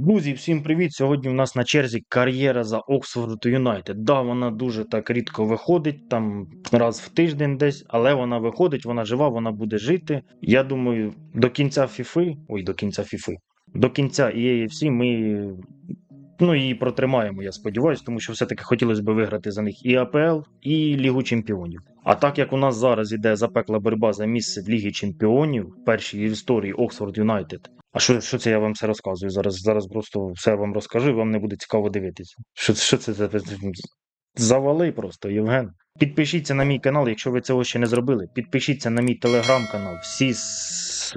Друзі, всім привіт! Сьогодні в нас на черзі кар'єра за Оксфорд Юнайтед. Да, вона дуже так рідко виходить, там раз в тиждень десь, але вона виходить, вона жива, вона буде жити. Я думаю, до кінця Фіфи, ой, до кінця Фіфи, до кінця EAFC ми ну, її протримаємо, я сподіваюся, тому що все-таки хотілося б виграти за них і АПЛ, і Лігу Чемпіонів. А так як у нас зараз іде запекла боротьба за місце в Лігі Чемпіонів, першій історії Оксфорд Юнайтед. А що, що це я вам все розказую? Зараз зараз просто все вам розкажу, і вам не буде цікаво дивитися. Що, що це за завали просто, Євген. Підпишіться на мій канал, якщо ви цього ще не зробили. Підпишіться на мій телеграм-канал. Всі с-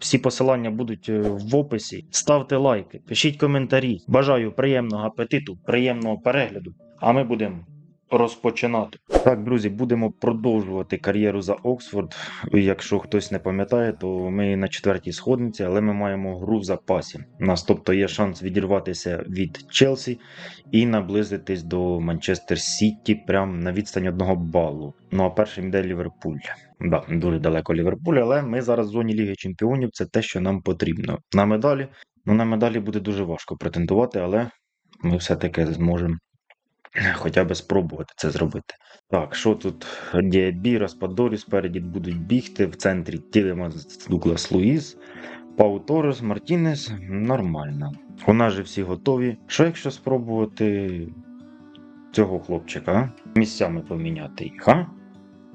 всі посилання будуть е, в описі. Ставте лайки, пишіть коментарі. Бажаю приємного апетиту, приємного перегляду. А ми будемо розпочинати. Так, друзі, будемо продовжувати кар'єру за Оксфорд. Якщо хтось не пам'ятає, то ми на четвертій сходниці, але ми маємо гру в запасі. У нас, тобто, є шанс відірватися від Челсі і наблизитись до Манчестер Сіті прямо на відстань одного балу. Ну а першим йде Ліверпуль. Да, дуже далеко Ліверпуль, але ми зараз в зоні Ліги Чемпіонів. Це те, що нам потрібно. На медалі. Ну на медалі буде дуже важко претендувати, але ми все-таки зможемо хоча б спробувати це зробити. Так, що тут? Діабі, Распадорі спереді будуть бігти. В центрі Тілемас Дуглас Луїс, Пау Торес, Мартінес. Нормально. У нас же всі готові. Що якщо спробувати цього хлопчика? Місцями поміняти їх, а?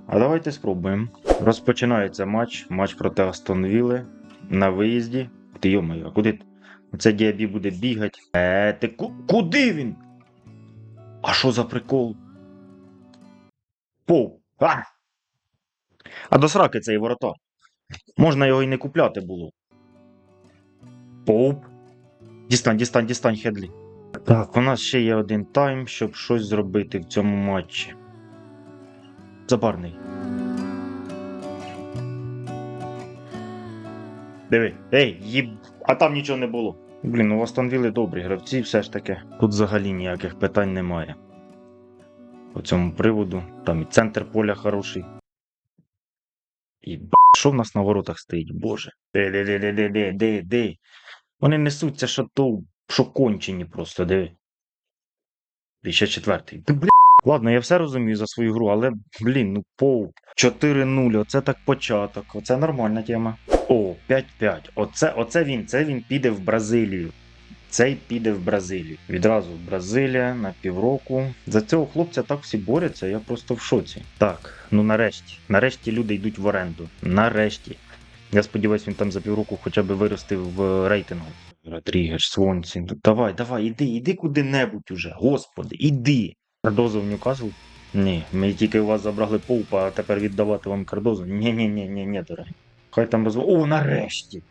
А давайте спробуємо. Розпочинається матч. Матч проти Астон Вілли на виїзді. Ти йомаю, а куди? Оце Діабі буде бігати. Е, ти ку- куди він? А що за прикол? Поу. А! а до сраки цей воротар. Можна його і не купляти було. Поуп. Дістань, дістань, дістань, Хедлі. Так, у нас ще є один тайм, щоб щось зробити в цьому матчі. Забарний. Диви. Ей, їб. А там нічого не було. Блін, у Астон Вілли добрі гравці, все ж таки. Тут взагалі ніяких питань немає. По цьому приводу. Там і центр поля хороший. І б**, що в нас на воротах стоїть, боже. Де, де, де, де, де, де, де, де. Вони несуться, що то, що кончені просто, диви. І ще четвертий. Ти, бля. Ладно, я все розумію за свою гру, але, блін, ну поу. 4-0, оце так початок. Оце нормальна тема. О, 5-5. Оце, оце він, це він піде в Бразилію. Цей піде в Бразилію. Відразу в Бразилія на півроку. За цього хлопця так всі борються, я просто в шоці. Так, ну нарешті. Нарешті люди йдуть в оренду. Нарешті. Я сподіваюся, він там за півроку хоча б виростив в рейтингу. Родрігеш, Свонсі. Ну, давай, давай, іди, іди куди-небудь уже. Господи, іди. Кардозу в Ньюкасл? Ні, ми тільки у вас забрали Поупа, а тепер віддавати вам Кардозу. Ні, ні, ні, ні, ні, дорогі. Хай там розв... О, нарешті.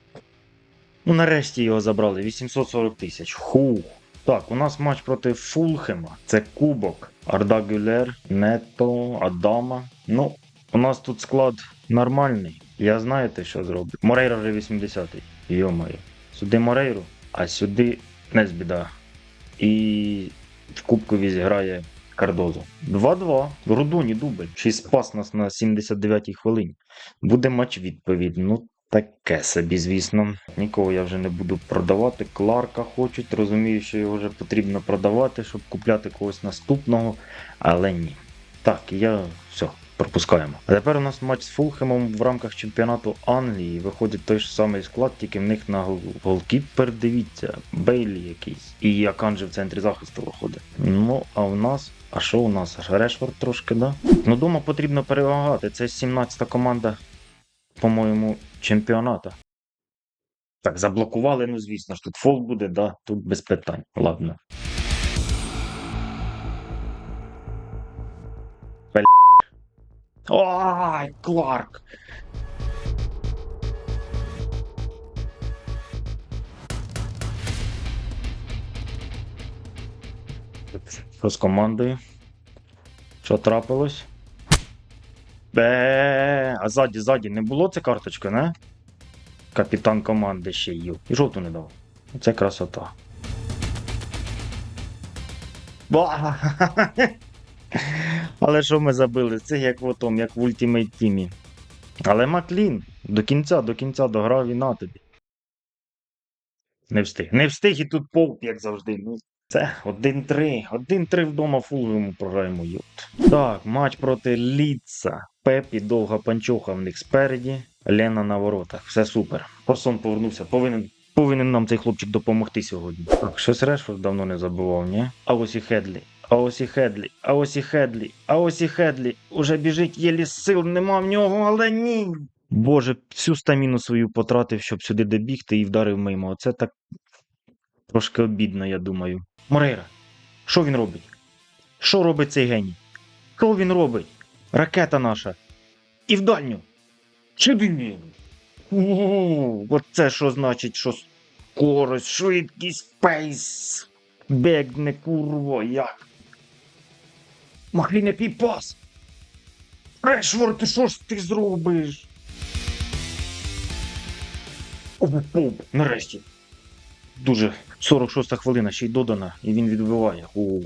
Ну, нарешті його забрали. 840 тисяч. Хух. Так, у нас матч проти Фулхема. Це Кубок. Арда Гюлер, Нето, Адама. Ну, у нас тут склад нормальний. Я знаєте, що зроблю. Морейра вже 80-й. Йо-моє. Сюди Морейру, а сюди Незбіда. І в Кубкові зіграє Кардозо. 2-2. Рудоні дубль. Й спас нас на 79-й хвилині. Буде матч відповідь. Ну, таке собі, звісно. Нікого я вже не буду продавати. Кларка хочуть. Розумію, що його вже потрібно продавати, щоб купляти когось наступного. Але ні. Так, я все. Пропускаємо. А тепер у нас матч з Фулхемом в рамках чемпіонату Англії. Виходить той ж самий склад, тільки в них на голкіпер, дивіться, Бейлі якийсь. І Аканджи в центрі захисту виходить. Ну, а у нас. А що у нас? Решфорд трошки, да? Ну, дома потрібно перемагати. Це 17-та команда, по-моєму, чемпіоната. Так, заблокували, ну звісно ж, тут фол буде, да, тут без питань. Ладно. Ай, Кларк! Що з командою? Що трапилось? Бе, а ззаді, ззаді не було це карточка, не? Капітан команди ще ю. І жовту не дав. Це красота. Ба! Але що ми забили? Це як в отом, як в Ultimate Team. Але Маклін до кінця, до кінця дограв і на тобі. Не встиг. Не встиг і тут полк, як завжди. Це 1-3. 1-3 вдома фуловому програємо. Йот. Так, матч проти Ліца. Пепі, довга панчоха в них спереді. Лена на воротах. Все супер. Корсон повернувся. Повинен. Повинен нам цей хлопчик допомогти сьогодні. Так, щось Решфорд давно не забував, ні? А ось і Хедлі. А ось і Хедлі, а ось і Хедлі, а ось і Хедлі. Уже біжить, єлі сил нема в нього, але ні. Боже, всю стаміну свою потратив, щоб сюди добігти і вдарив мимо. Оце так трошки обідно, я думаю. Морейра, що він робить? Що робить цей геній? Що він робить? Ракета наша. І в дальню. О, Оце що значить, що скорость, швидкість, пейс. Бегне, курво, як. Магліне пас. Решворд, ти що ж ти зробиш? Оп-оп, нарешті. Дуже 46 хвилина ще й додана, і він відбиває. О,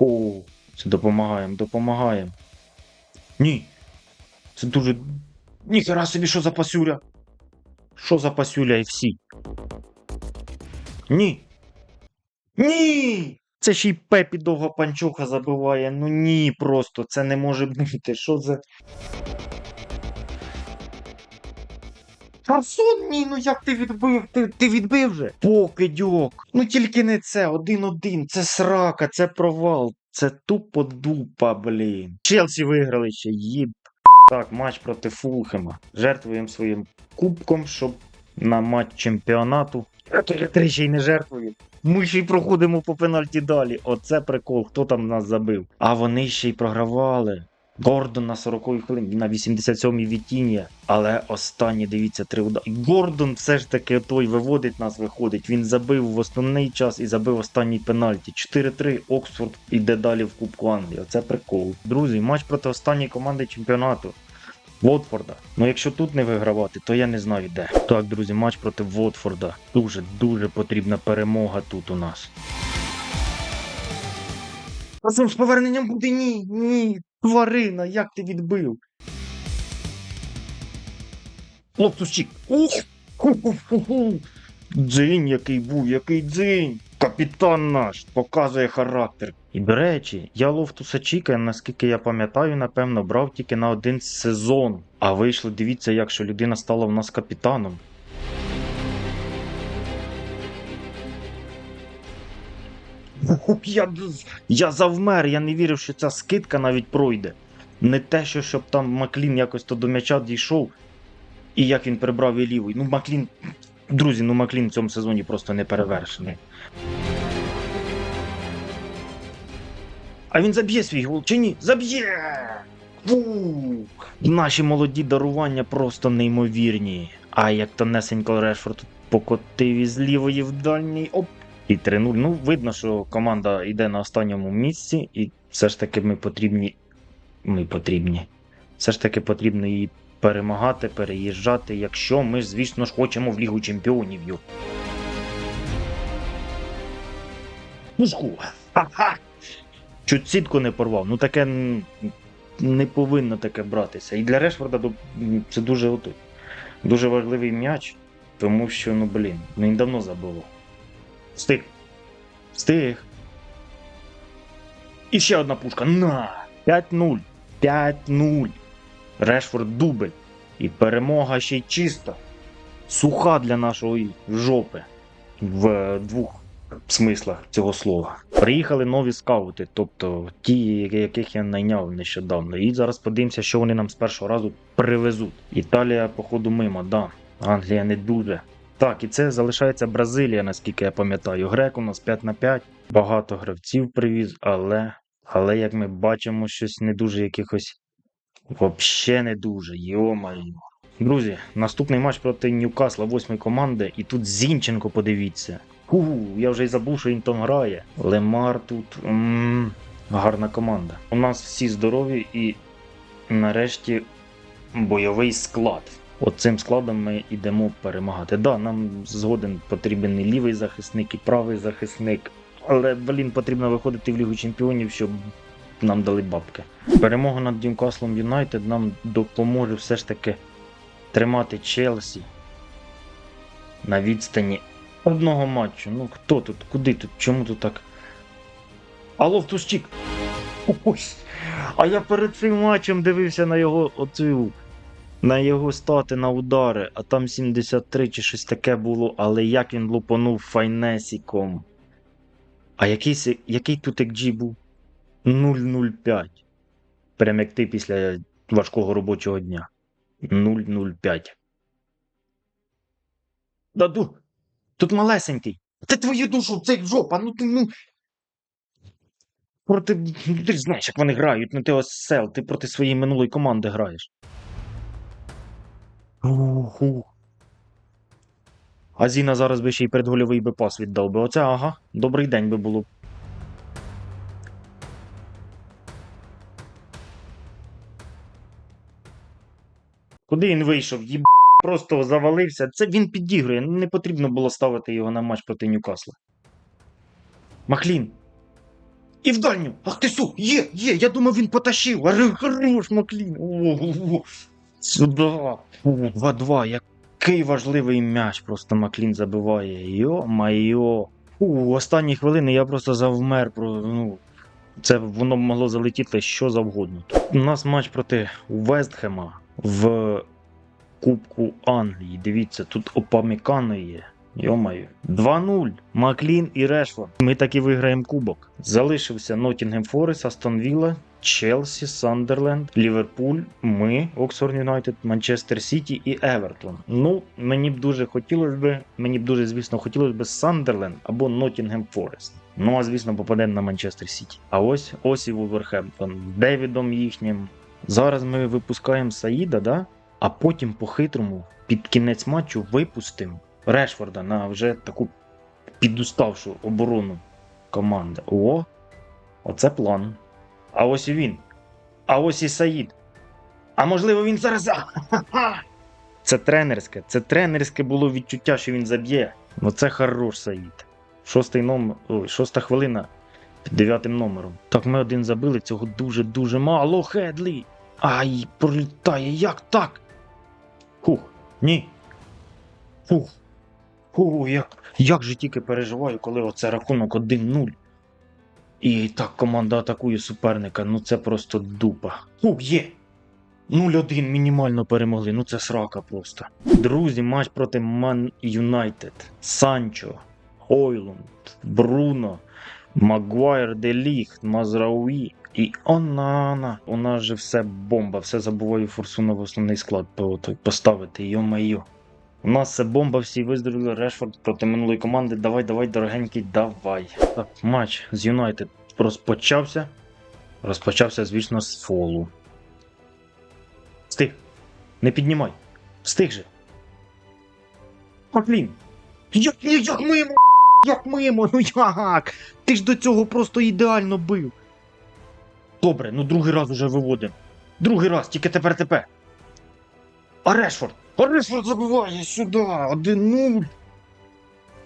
о, це допомагаємо, допомагаємо. Ні. Це дуже. Ніхера собі, що за пасюля? Що за пасюля і всі? Ні. Ні! Це ще й Пепі довга панчоха забиває. Ну ні, просто це не може бути. Що за. Фарсон, ні, ну як ти відбив? Ти, ти відбив же? Покидьок. Ну тільки не це, один-один. Це срака, це провал. Це тупо дупа, блін. Челсі виграли ще, їб. Так, матч проти Фулхема. Жертвуємо своїм кубком, щоб на матч чемпіонату. Три ще й не жертвуємо. Ми ще й проходимо по пенальті далі. Оце прикол, хто там нас забив. А вони ще й програвали. Гордон на 40-й хвилині, на 87-й Вітінія. Але останні, дивіться, три удари. Гордон все ж таки той виводить нас, виходить. Він забив в основний час і забив останній пенальті. 4-3 Оксфорд іде далі в Кубку Англії. Оце прикол. Друзі, матч проти останньої команди чемпіонату. Вотфорда. Ну якщо тут не вигравати, то я не знаю де. Так, друзі, матч проти Вотфорда. Дуже дуже потрібна перемога тут у нас. Разом з поверненням буде ні, ні. Тварина, як ти відбив? Лоптусчик. Дзинь, який був, який дзинь. Капітан наш показує характер. І до речі, я Лофтуса Чіка, наскільки я пам'ятаю, напевно, брав тільки на один сезон. А вийшло, дивіться, як що людина стала в нас капітаном. Я, я завмер, я не вірив, що ця скидка навіть пройде. Не те, що щоб там Маклін якось то до м'яча дійшов, і як він прибрав і лівий. Ну, Маклін. Друзі, ну Маклін в цьому сезоні просто не перевершений. А він заб'є свій гол чи ні? Заб'є! Фух! Наші молоді дарування просто неймовірні. А як тонесенько Решфорд покотив із лівої в дальній. Оп! І 3-0. Ну, видно, що команда йде на останньому місці, і все ж таки ми потрібні. Ми потрібні. Все ж таки потрібно її перемагати, переїжджати, якщо ми, звісно ж, хочемо в Лігу Чемпіонів. Йо. Пушку! Ха-ха! Чуть сітку не порвав. Ну таке не повинно таке братися. І для Решфорда це дуже дуже важливий м'яч, тому що, ну блін, ну, він давно забував. Встиг. Встиг. І ще одна пушка. На! 5-0. 5-0. Решфорд дубль. І перемога ще й чиста. Суха для нашої жопи. В двох смислах цього слова. Приїхали нові скаути, тобто ті, яких я найняв нещодавно. І зараз подивимося, що вони нам з першого разу привезуть. Італія, походу, мимо, да. Англія не дуже. Так, і це залишається Бразилія, наскільки я пам'ятаю. Грек у нас 5 на 5. Багато гравців привіз, але, але як ми бачимо, щось не дуже якихось. Вообще не дуже, йо-моє. Друзі, наступний матч проти Ньюкасла, восьмої команди, і тут Зінченко, подивіться. Ху, я вже й забув, що він там грає. Лемар тут. м гарна команда. У нас всі здорові і нарешті бойовий склад. От цим складом ми йдемо перемагати. Да, нам згоден потрібен і лівий захисник, і правий захисник. Але, блін, потрібно виходити в Лігу Чемпіонів, щоб нам дали бабки. Перемога над Ньюкаслом Юнайтед нам допоможе все ж таки тримати Челсі на відстані Одного матчу. Ну хто тут? Куди тут? Чому тут так? Алло, Втушчик! Ось. А я перед цим матчем дивився на його оцю. На його стати на удари, а там 73 чи щось таке було, але як він лупанув файнесіком. А який, се- який тут XG був? 0,05. Прям як ти після важкого робочого дня. 0,05. Даду, тут малесенький. Це твою душу, це жопа, ну ти ну. Проти. ну, Ти знаєш, як вони грають, ну ти осел, ти проти своєї минулої команди граєш. Уху. А Зіна зараз би ще й передгольовий би пас віддав би. Оце ага, добрий день би було. Куди він вийшов? Їб... Просто завалився. Це він підігрує. Не потрібно було ставити його на матч проти Ньюкасла. Махлін. І в дальню. Ах ти су! Є, є! Я думав, він потащив. Хорош, Маклін. О-о-о. Сюда. 2-2. Який важливий м'яч просто Маклін забиває. Йо-майо. У останні хвилини я просто завмер. Ну, це воно могло залетіти що завгодно. У нас матч проти Вестхема в Кубку Англії. Дивіться, тут Опамікано є. Йомаю. 2-0. Маклін і Решфорд. Ми таки виграємо кубок. Залишився Ноттінгем Форест, Астон Вілла, Челсі, Сандерленд, Ліверпуль, ми, Оксфорд Юнайтед, Манчестер Сіті і Евертон. Ну, мені б дуже хотілося б, мені б дуже, звісно, хотілося б Сандерленд або Ноттінгем Форест. Ну, а звісно, попадемо на Манчестер Сіті. А ось ось і Вулверхемптон, Девідом їхнім. Зараз ми випускаємо Саїда, да? а потім по-хитрому під кінець матчу випустимо Решфорда на вже таку підуставшу оборону команди. О, оце план. А ось і він. А ось і Саїд. А можливо, він зараз. Це тренерське. Це тренерське було відчуття, що він заб'є. Ну це хорош Саїд. Шостий номер. Ой, шоста хвилина під дев'ятим номером. Так, ми один забили, цього дуже-дуже мало. Хедлі. Ай, пролітає, як так? Хух, ні. Фух. Фу, як, як же тільки переживаю, коли оце рахунок 1-0. І так команда атакує суперника. Ну це просто дупа. Фух, є. 0-1 мінімально перемогли. Ну це срака просто. Друзі, матч проти Ман Юнайтед. Санчо, Хойлунд, Бруно, Магуайр, Деліхт, Мазрауї і Онана. У нас же все бомба, все забуваю форсуно в основний склад поставити. Йо-майо. У нас все бомба, всі виздоровіли. Решфорд проти минулої команди. Давай, давай, дорогенький, давай. Так, матч з Юнайтед розпочався. Розпочався, звісно, з фолу. Встиг. Не піднімай. Встиг же. Маклін. Як, як мимо? Як мимо? Ну як? Ти ж до цього просто ідеально бив. Добре, ну другий раз уже виводимо. Другий раз, тільки тепер тепер. А Решфорд? Решфорд забиває сюди. 1-0.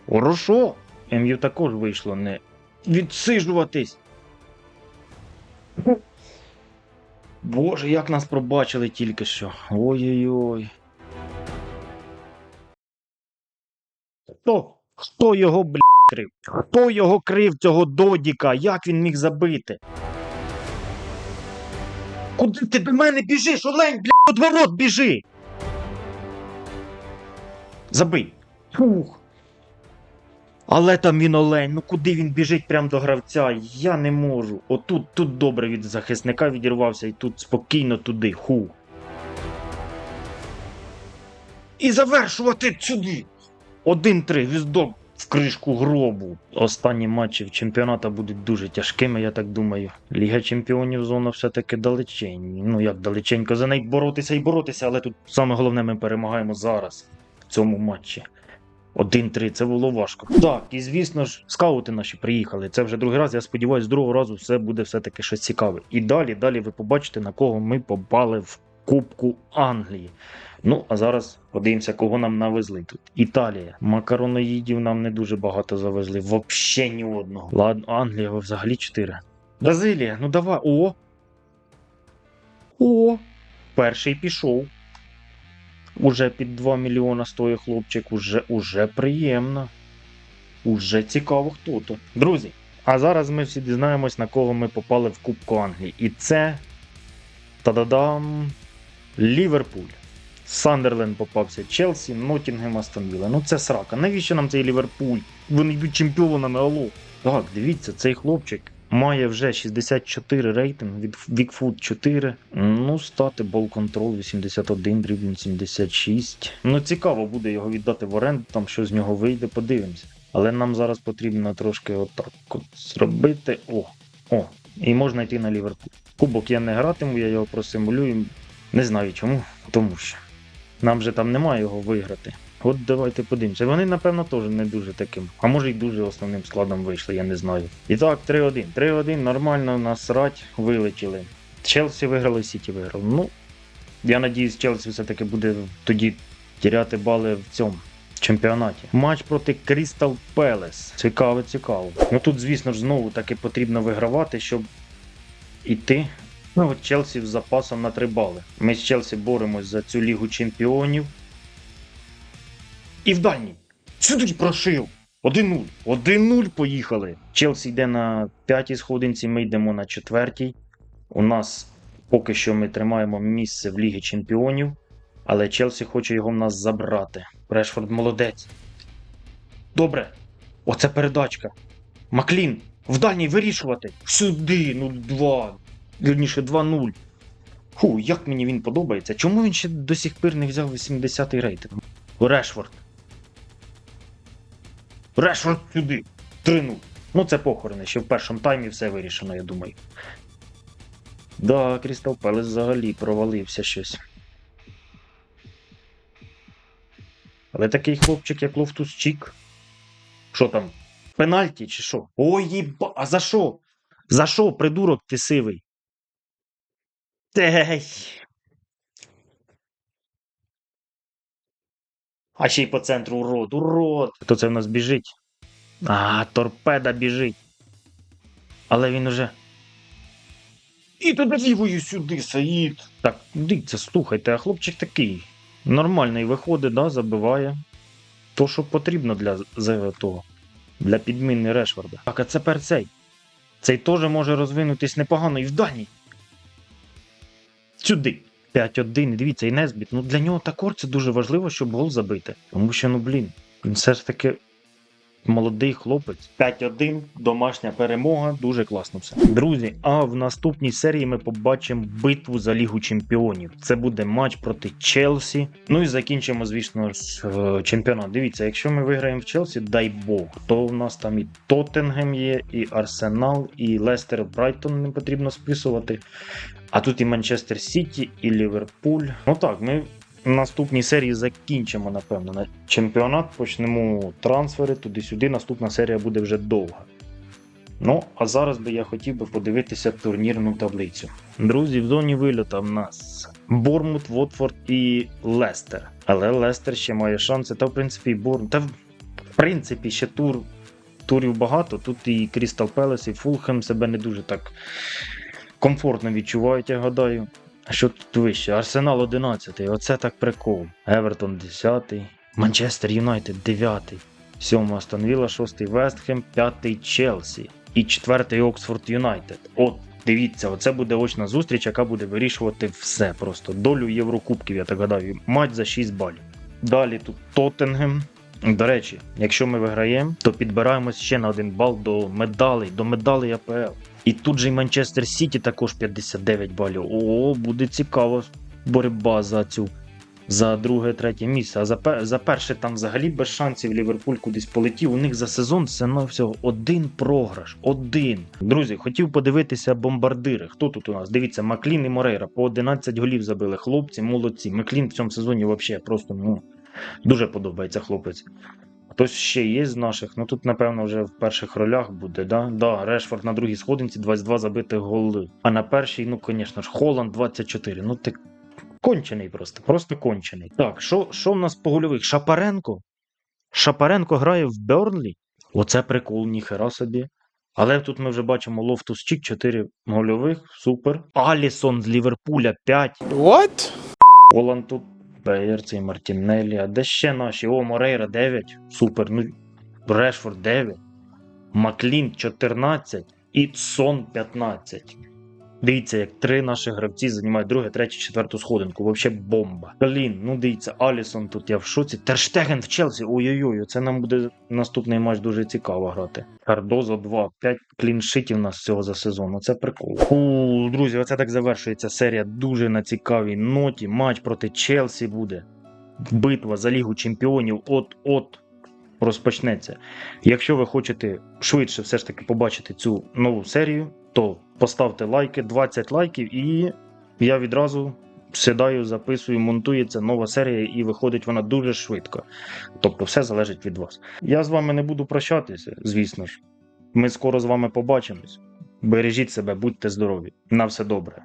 Хорошо. МЮ також вийшло не відсижуватись. Боже, як нас пробачили тільки що. Ой-ой-ой. Хто? Хто його бля крив? Хто його крив цього додіка? Як він міг забити? Куди ти до мене біжиш? Олень, бля, от ворот біжи! Забий. Фух. Але там він олень, ну куди він біжить прямо до гравця? Я не можу. Отут тут добре від захисника відірвався і тут спокійно туди. Ху. І завершувати сюди. 1-3, віздок в кришку гробу. Останні матчі чемпіонату будуть дуже тяжкими, я так думаю. Ліга чемпіонів зона все-таки далечень. Ну як далеченько за неї боротися і боротися, але тут саме головне ми перемагаємо зараз цьому матчі. 1-3, це було важко. Так, і звісно ж, скаути наші приїхали. Це вже другий раз. Я сподіваюся, з другого разу все буде все-таки щось цікаве. І далі, далі ви побачите, на кого ми попали в Кубку Англії. Ну, а зараз подивимося, кого нам навезли тут. Італія. Макароноїдів нам не дуже багато завезли. Вообще ні одного. Ладно, Англія взагалі 4. Бразилія, ну давай. О! О! Перший пішов. Уже під 2 мільйона стоїть хлопчик, уже, уже приємно. Уже цікаво, хто то. Друзі, а зараз ми всі дізнаємось, на кого ми попали в Кубку Англії. І це. Та-да-дам! Ліверпуль. Сандерленд попався, Челсі, Ноттінгем, Астон Вілла. Ну це срака. Навіщо нам цей Ліверпуль? Вони йдуть чемпіонами, алло. Так, дивіться, цей хлопчик має вже 64 рейтинг від Вікфуд 4. Ну, стати бол контрол 81, дріблін 76. Ну, цікаво буде його віддати в оренду, там що з нього вийде, подивимося. Але нам зараз потрібно трошки отак от зробити. О, о, і можна йти на Ліверпуль. Кубок я не гратиму, я його просимулюю. Не знаю чому, тому що нам же там немає його виграти. От давайте подивимося. Вони, напевно, теж не дуже таким. А може й дуже основним складом вийшли, я не знаю. І так, 3-1. 3-1, нормально, насрать, вилетіли. Челсі виграли, Сіті виграв. Ну, я надіюсь, Челсі все-таки буде тоді тіряти бали в цьому чемпіонаті. Матч проти Крістал Пелес. Цікаво, цікаво. Ну тут, звісно ж, знову таки потрібно вигравати, щоб іти. Ну, от Челсі з запасом на 3 бали. Ми з Челсі боремось за цю лігу чемпіонів. І в дальній. Сюди прошив. 1-0. 1-0 поїхали. Челсі йде на п'ятій сходинці, ми йдемо на четвертій. У нас поки що ми тримаємо місце в Лігі Чемпіонів, але Челсі хоче його в нас забрати. Решфорд молодець. Добре. Оце передачка. Маклін. В дальній вирішувати. Сюди, ну 2. Вірніше, 2-0. Фу, як мені він подобається. Чому він ще до сих пір не взяв 80-й рейтинг? Решфорд. Решфорд сюди. 3-0. Ну, це похорони. Ще в першому таймі все вирішено, я думаю. Да, Крістал Пелес взагалі провалився щось. Але такий хлопчик, як Лофтус Чік. Що там? Пенальті чи що? Ой, їба, а за що? За що, придурок ти сивий? Ей. А ще й по центру урод, урод. Хто це в нас біжить? А, торпеда біжить. Але він уже. І туди лівою сюди, Саїд. Так, дивіться, слухайте, а хлопчик такий. Нормальний виходить, да, забиває. То, що потрібно для за того. Для підміни Решфорда. Так, а тепер цей. Цей теж може розвинутись непогано і в даній. Сюди. 5-1. Дивіться, і Несбіт. Ну для нього також це дуже важливо, щоб гол забити. Тому що, ну блін, він все ж таки молодий хлопець. 5-1, домашня перемога, дуже класно все. Друзі, а в наступній серії ми побачимо битву за Лігу Чемпіонів. Це буде матч проти Челсі. Ну і закінчимо, звісно чемпіонат. Дивіться, якщо ми виграємо в Челсі, дай Бог, то в нас там і Тоттенгем є, і Арсенал, і Лестер Брайтон не потрібно списувати. А тут і Манчестер Сіті, і Ліверпуль. Ну так, ми наступній серії закінчимо, напевно, на чемпіонат. Почнемо трансфери туди-сюди. Наступна серія буде вже довга. Ну, а зараз би я хотів би подивитися турнірну таблицю. Друзі, в зоні вильота в нас Бормут, Вотфорд і Лестер. Але Лестер ще має шанси. Та, в принципі, Бормут. Та, в принципі, ще тур. Турів багато. Тут і Крістал Пелес, і Фулхем себе не дуже так комфортно відчувають, я гадаю. А що тут вище? Арсенал 11, оце так прикол. Евертон 10, Манчестер Юнайтед 9, 7 Астон Вілла, 6 Вестхем, 5 Челсі і 4 Оксфорд Юнайтед. От дивіться, оце буде очна зустріч, яка буде вирішувати все. Просто долю Єврокубків, я так гадаю. Матч за 6 балів. Далі тут Тоттенгем. До речі, якщо ми виграємо, то підбираємось ще на один бал до медалей, до медалей АПЛ. І тут же й Манчестер Сіті також 59 балів. О, буде цікаво боротьба за цю. За друге, третє місце. А за, за перше там взагалі без шансів Ліверпуль кудись полетів. У них за сезон це на всього один програш. Один. Друзі, хотів подивитися бомбардири. Хто тут у нас? Дивіться, Маклін і Морейра по 11 голів забили. Хлопці, молодці. Маклін в цьому сезоні взагалі просто ну, дуже подобається хлопець. Хтось ще є з наших, ну тут, напевно, вже в перших ролях буде, да? Да, Решфорд на другій сходинці 22 забитих голи. А на першій, ну, звісно ж, Холланд 24. Ну, ти кончений просто, просто кончений. Так, що, що в нас по гольових? Шапаренко? Шапаренко грає в Бернлі? Оце прикол, ніхера собі. Але тут ми вже бачимо Лофтус Чік 4 гольових, супер. Алісон з Ліверпуля 5. What? Холланд тут Бейер, цей Мартінеллі, а де ще наші? О, Морейра 9. Супер. Ну, Решфорд 9, Маклін 14 і Сон 15. Дивіться, як три наші гравці займають друге, третє, четверту сходинку. Вообще бомба. Блін, ну дивіться, Алісон тут я в шоці. Терштеген в Челсі. Ой-ой-ой, це нам буде наступний матч дуже цікаво грати. Кардозо 2, 5 кліншитів нас всього за сезон. Це прикол. У, друзі, оце так завершується серія дуже на цікавій ноті. Матч проти Челсі буде. Битва за Лігу Чемпіонів от-от розпочнеться. Якщо ви хочете швидше все ж таки побачити цю нову серію, то поставте лайки, 20 лайків, і я відразу сідаю, записую, монтується нова серія, і виходить вона дуже швидко. Тобто, все залежить від вас. Я з вами не буду прощатися, звісно ж. Ми скоро з вами побачимось. Бережіть себе, будьте здорові. На все добре.